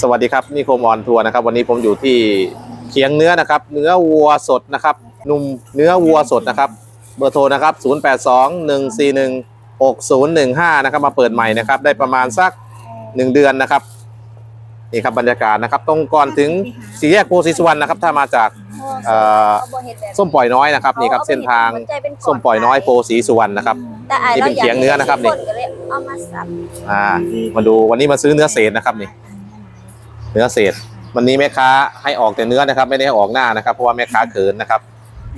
สวัสดีครับนี่โคมออนทัวร์นะครับ วันนี้ผมอยู่ที่เคียงเนื้อนะครับ เนื้อวัวสดนะครับนุ่มเนื้อวัวสดนะครับ เบอร์โทรนะครับ 0 8 2 1 4 1 6 0 1 5 นะครับ มาเปิดใหม่นะครับ ได้ประมาณสัก 1 เดือนนะครับ นี่ครับบรรยากาศนะครับตรงก่อนถึงสี่แยกโพธิสุวรรณนะครับ ถ้ามาจากเอ่อส้มปล่อยน้อยนะครับนี่ครับเส้นทางส้มปล่อยน้อยโพสีสุวรรณนะครับแต่อ้ายนี่เป็นเขียงเนื้อนะครับนี่นี่ก็เลยเอามาสับอ่ามาดูวันนี้มาซื้อเนื้อเศษนะครับนี่ เนื้อเศษ วันนี้แม่ค้าให้ออกแต่เนื้อนะครับ ไม่ได้ให้ออกหน้านะครับ เพราะว่าแม่ค้าเขินนะครับ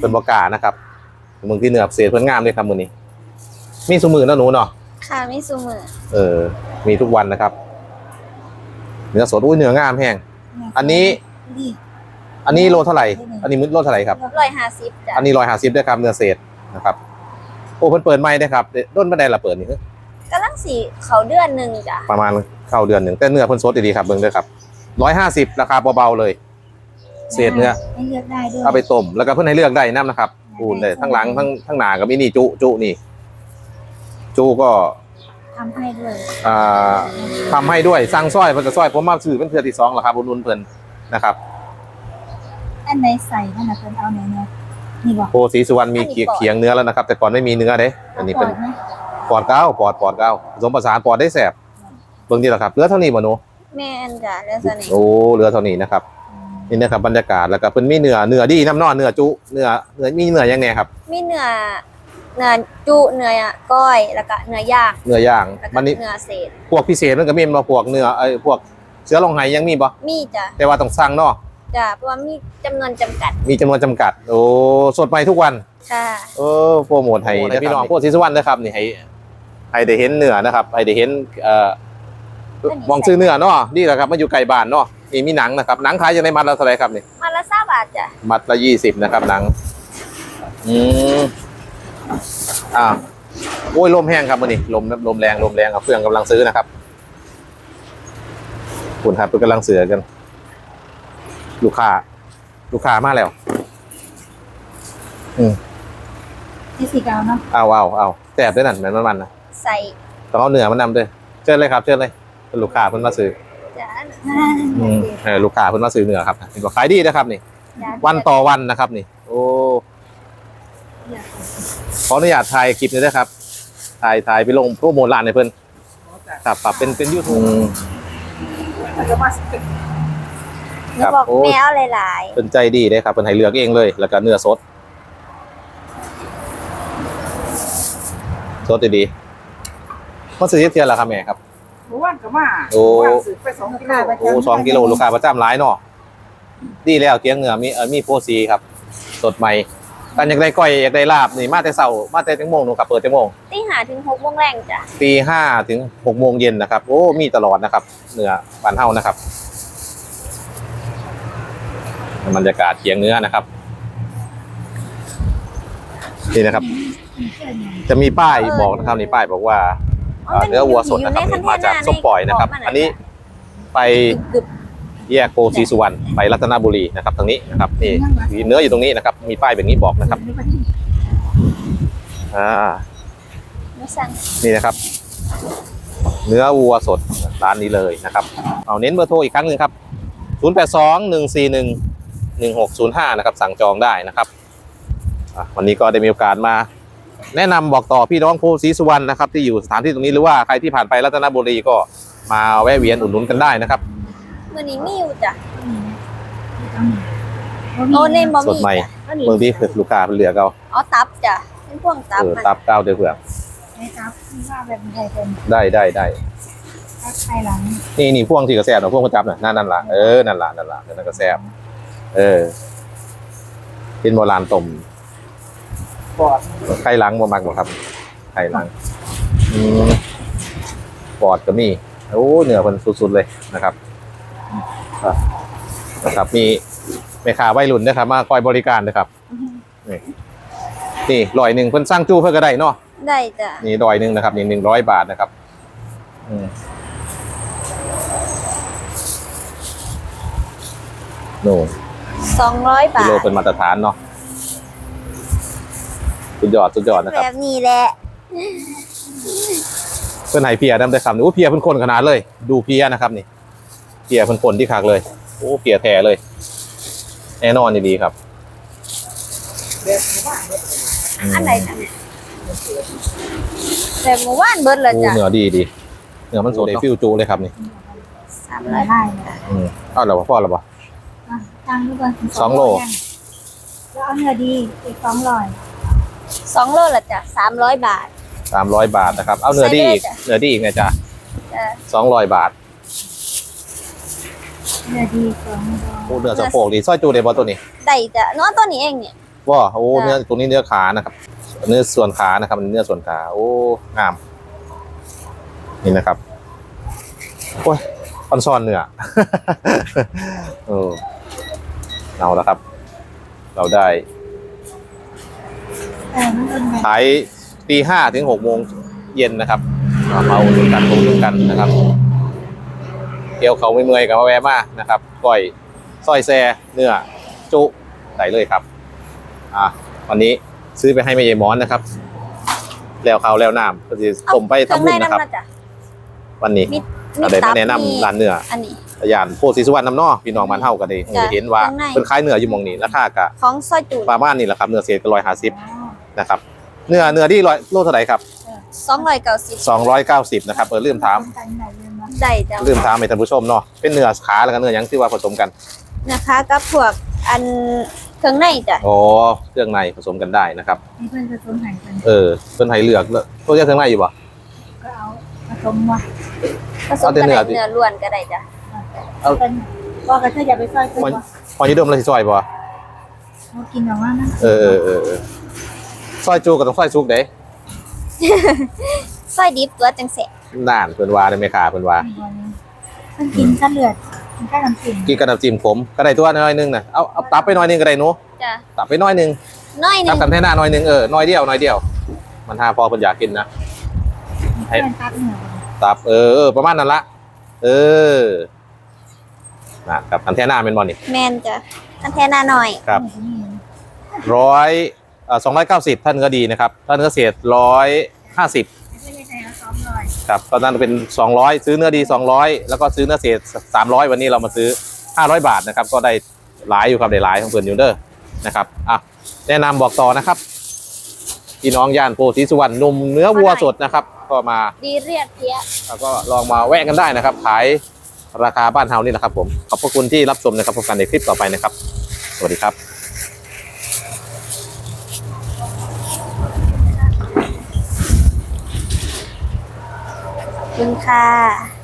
เป็นบกล้านะครับมึงที่เนื้อเศษเพิ่นงามเลยครับมือนี้ มีสมือเนาะหนูเนาะค่ะมิซูมือเออ มีทุกวันนะครับ เนื้อสดอุ้ยเนื้องามแห้งอันนี้ อันนี้โลเท่าไหร่ อันนี้มื้อโลเท่าไหร่ครับร้อยห้าสิบจ้ะอันนี้ร้อยห้าสิบด้วยครับเนื้อเศษนะครับ โอ้เพิ่นเปิดไม่ได้ครับต้นบันไดละเปิดนี่กำลังสีเขาเดือนหนึ่งจ้ะประมาณเข้าเดือนหนึ่งแต่เนื้อเพิ่นสดดีๆครับเบิ่งด้วยครับร้อยห้าสิบราคาเบาๆเลย เศษเนื้อให้เลือกได้ด้วยเอาไปต้มแล้วก็เพิ่นให้เลือกได้น้ำนะครับอูนเลยทั้งหลังทั้งทั้งหน้าก็มีนี่จุจุนี่ จุก็ ทำให้ด้วยอ่าทำให้ด้วยสั่งซอยเพิ่นก็ซอยผมมาซื้อเป็นเทื่อที่สองแล้วครับอุดหนุนเพิ่นนะครับอันไหนใส่นั่นนะเพิ่นเอาไหนเนี่ยนี่บอกโพสีสุวรรณมีเขียเคียงเนื้อแล้วนะครับ แต่ก่อนไม่มีเนื้อเด้อันนี้เป็นก่ไหมปอดเก้าปอดปอดเก้าผสมผสานปอดได้แสบเบิ่งดีละครับเหลือเท่านี้บ่หนูแม่นจ้ะเรื่องสนิทโอ้เหลือเท่านี้นะครับนี่นะครับบรรยากาศแล้วก็เพิ่นมีเนื้อเนื้อดีน้ำนอนเนื้อจุเนื้อเนื้อมีเนื้อยังไงครับ มีเนื้อ เนื้อจุเนื้อก้อยแล้วก็เนื้อย่างเนื้อย่างแล้วก็มันนี่เนื้อเศษ พวกพิเศษมันก็มีมาพวกเนื้อไอ้พวกเสือลงไหยังมีบ่มีจ้ะแต่ว่าต้องสั่งเนาะจ้ะเพราะว่ามีจำนวนจำกัดมีจำนวนจำกัด โอ้สดใหม่ทุกวัน ค่ะ เออโปรโมทให้พี่น้องพวกศรีสุวรรณนะครับนี่ให้ให้ได้เห็นเนื้อนะครับให้ได้เห็นเอ่อมองซื้อเนื้อเนาะนี่แหละครับมันอยู่ไกลบ้านเนาะนี่มีหนังนะครับหนังขายอยู่ในมัดละเท่าไหร่ครับนี่มาละสาบาทจ้ะมัดละยี่สิบนะครับหนังอืม อ่าโอ้ยลมแห้งครับมันนี่ลมลมแรงลมแรงครับเพื่อนกำลังซื้อนะครับคุณครับเพื่อนกำลังเสือกัน ลูกค้า ลูกค้ามาแล้วที่สีเกาเนาะเอาเอาเอาแสบด้วยนั่นเหมือนมันมันนะใส่ต้องเอาเนื้อมันนำด้วยเชิญเลยครับเชิญเลยเป็นลูกค้าเพิ่นมาซื้อจ้ะอืมเออลูกค้าเพิ่นมาซื้อเนื้อครับนี่ก็ขายดีนะครับนี่จ้ะวันต่อวันนะครับนี่ โอ้ ขออนุญาตถ่ายคลิปนี้ด้วยครับถ่ายถ่ายไปลงโปรโมทร้านให้เพิ่นครับปรับเป็นเป็นยูทูบหนูบอกโอ้แมวหลายเป็นใจดีเด้ครับเป็นให้เลือกเองเลย แล้วก็เนื้อสด สดดีๆมันซื้อเทียนละครับแม่ครับหมู่บ้านก็มาโอ้หมู่บ้านสืบไปสองกิโลโอ้สองกิโลลูกค้าประจำหลายเนาะดีแล้วเกียงเหนือมีเออมีโพซีครับ สดใหม่ กันอยากได้ก้อยอยากได้ลาบนี่มาแต่เช้ามาแต่จังโมงหนูครับเปิดจังโมงๆตีหาถึงหกโมงแรงจ้ะตีห้าถึงหกโมงเย็นนะครับ โอ้มีตลอดนะครับเนื้อบ้านเฮานะครับบรรยากาศเคียงเนื้อนะครับนี่นะครับ จะมีป้ายบอกนะครับนี่ป้ายบอกว่าอ่าเนื้อวัวสดนะครับนี่มาจากส้มปล่อยนะครับ อันนี้ไปกึบ แยกโพสีสุวรรณไปรัตนบุรีนะครับทางนี้นะครับนี่มีเนื้ออยู่ตรงนี้นะครับ มีป้ายแบบนี้บอกนะครับอ่าๆไม่สั่งนี่นะครับ เนื้อวัวสดร้านนี้เลยนะครับ เอาเน้นเบอร์โทรอีกครั้งหนึ่งครับ 082 141 1605 นะครับ สั่งจองได้นะครับอะวันนี้ก็ได้มีโอกาสมา แนะนำบอกต่อพี่น้องโพสีสุวรรณนะครับที่อยู่สถานที่ตรงนี้หรือว่าใครที่ผ่านไปรัตนบุรีก็มาแวะเวียนอุดหนุนกันได้นะครับ มื้อนี้มีอยู่จ้ะโอ้โอ้ในบ่สมีดใหม่จ้ะเมืองที่เผื่อลูกค้าเป็นเหลือเอาอ๋อตับจ้ะเป็นพวงตับเออมันตับเก้าเดือเผื่อไม่ครับว่าแบบไทยเป็นได้ได้ได้ทักไทยหลังนี่นี่พ่วงที่กระแสบนะพ่วงกระจับน่ะนั่นนั่นละเออนั่นละนั่นละนั่นกระแสบเออ เป็นโบราณต้มปอดไข่หลังบ่มักบ่ครับไข่หลังอืมปอดก็มีโอ้เนื้อมันสุดๆเลยนะครับครับ นะครับ มีแม่ค้าวัยรุ่นนะครับ มาคอยบริการนะครับ นี่นี่ร้อยหนึ่งเพิ่นสร้างจู้เพื่อก็ได้เนาะได้จ้ะนี่ร้อยหนึ่งนะครับนี่หนึ่งร้อยบาทนะครับอืมนู่นสองร้อยกิบาโลทเป็นมาตรฐานเนาะสุดยอดสุดยอดนะคแบรับบนี้แหละเพิ่นให้เพียนำได้คำนี่โอ้เพียเพิ่นคนขนาดเลย ดูเพียนะครับนี่ เพียเพิ่นคนที่คักเลย โอ้เพียแท้เลย แน่นอนดีๆครับเดี๋ยวหมู่บ้านเบิดมอันไหนจ้ะแต่หมู่บ้านเบิดเลยโอ้จ้ะเนื้อดีดีเนื้อมันสดฟิวจูเลยครับนี่สามไล่ร้อยไล่เลยอืมเอาแล้วบ่พ่อแล้วบ่อะตั้งทุกคนสองโลแล้วเอาเนื้อดีอีกสองร้อยสองโลละจ้ะสามร้อยบาทสามร้อยบาทนะครับ เอาเนื้อดีอีกใส่ได้จ้ะเนื้อดีอีกไงจ๊ะจ้ะสองร้อยบาท เนื้อดีสองร้อยโอ้เนื้อสะโพกดีซอยจูได้บ่ตัวนี้ได้จ้ะเน้องตัวนี้เองเนี่ยว้าโอ้จ้ะเนื้อตัวนี้เนื้อขานะครับ เนื้อส่วนขานะครับเนื้อส่วนขาโอ้งาม นี่นะครับโอ้ยคอนซอนเนื้อเออเอาแล้วครับ เราได้เออมันเป็นไงขายตีห้าถึงหกโมงเย็นนะครับมาเมาดูกันดูดูกันนะครับ เกี่ยวเขาไม่เมื่อยกับมาแวะมานะครับก้อยสร้อยแซ่เนื้อจุได้เลยครับอะวันนี้ซื้อไปให้แม่ยายมอนนะครับ แล้วเขาวแล้วน้ำก็จะส่งไปเครื่องทำบุญในนะครับน้ำนะจ้ะวันนี้มีมีเอาได้ตัมาบแนะนำมีร้านเนื้ออันนี้ยานโพธิสุวรรณน้ำเนอพี่น้องมันเท่ากันเลยจะเห็นว่าข้างในเป็นขายเนื้ออยู่หมองนี้ราคากะของซอยจูประมาณนี้แหละครับเนื้อเศษก็ร้อยห้าสิบอ๋อนะครับเนื้อเนื้อที่ร้อยโลเท่าไหร่ครับสองร้อยเก้าสิบสองร้อยเก้าสิบนะครับเออลืมถามกัน ไหนลืมวะได้จ้ะลืมถามให้ท่านผู้ชมเนาะเป็นเนื้อขาแล้วก็เนื้อหยังที่ว่าผสมกันนะคะกับพวกอันเครื่องในจ้ะอ๋อเครื่องในผสมกันได้นะครับนี่เพื่อนผสมหันกันเออเพิ่นให้เลือกแล้วตัวเลือกเครื่องในอยู่ปะก็เอาผสมว่ะผสมเอาแต่กันเนื้ได้อดิเนื้อล้วนก็ได้จ้ะเอาเป็นว่ากระเทยอย่าไปซอยตัวพอพอยี่ดมแล้วสิซอยปะเขากินออกมานะเออเออเออเออซอยจูก็ต้องซอยซุกเด้ซอยดิบตัวจังแสะ นานเพิ่นว่าได้ไหมค่ะเพิ่นว่ามันกินข้าวเลือดกินข้าวน้ำจิ้มกินกับน้ำจิ้มผมก็ได้ตัวน้อยนึงน่ะเอาเอาตับไปน้อยนึงก็ได้หนูจ้ะตับไปน้อยนึงน้อยหนึตับงกันแท่หน้าน้อยนึงเออน้อยเดียวน้อยเดียว มันหาพอเพิ่นอยากกินนะให้เพื่อนตัดเหนือตับเออเออประมาณนั้นละเออนะครับกันแท่หน้าเป็นบอลนี่แมนจ้ะอันแทนหน้าหน่อยครับร้อยเอ่อสองร้อยเก้าสิบถ้าเนื้อดีนะครับถ้าเนื้อเศษร้อยห้าสิบ ครับตอนนั้นเป็น 200 ซื้อเนื้อดี 200 แล้วก็ซื้อเนื้อเศษ 300 วันนี้เรามาซื้อ 500 บาทนะครับ ก็ได้หลายอยู่ครับได้หลายของเพื่อนอยู่เด้อนะครับอะแนะนำบอกต่อนะครับพี่น้องย่านโพธิสุวรรณนมเนื้อวัวสดนะครับ ก็มาดีเรียกเพียแล้วก็ลองมาแวะกันได้นะครับ ขายราคาบ้านเฮานี่แหละครับผมขอบพระคุณที่รับชมนะครับพบกันในคลิปต่อไปนะครับ สวัสดีครับขอบ คุณค่ะ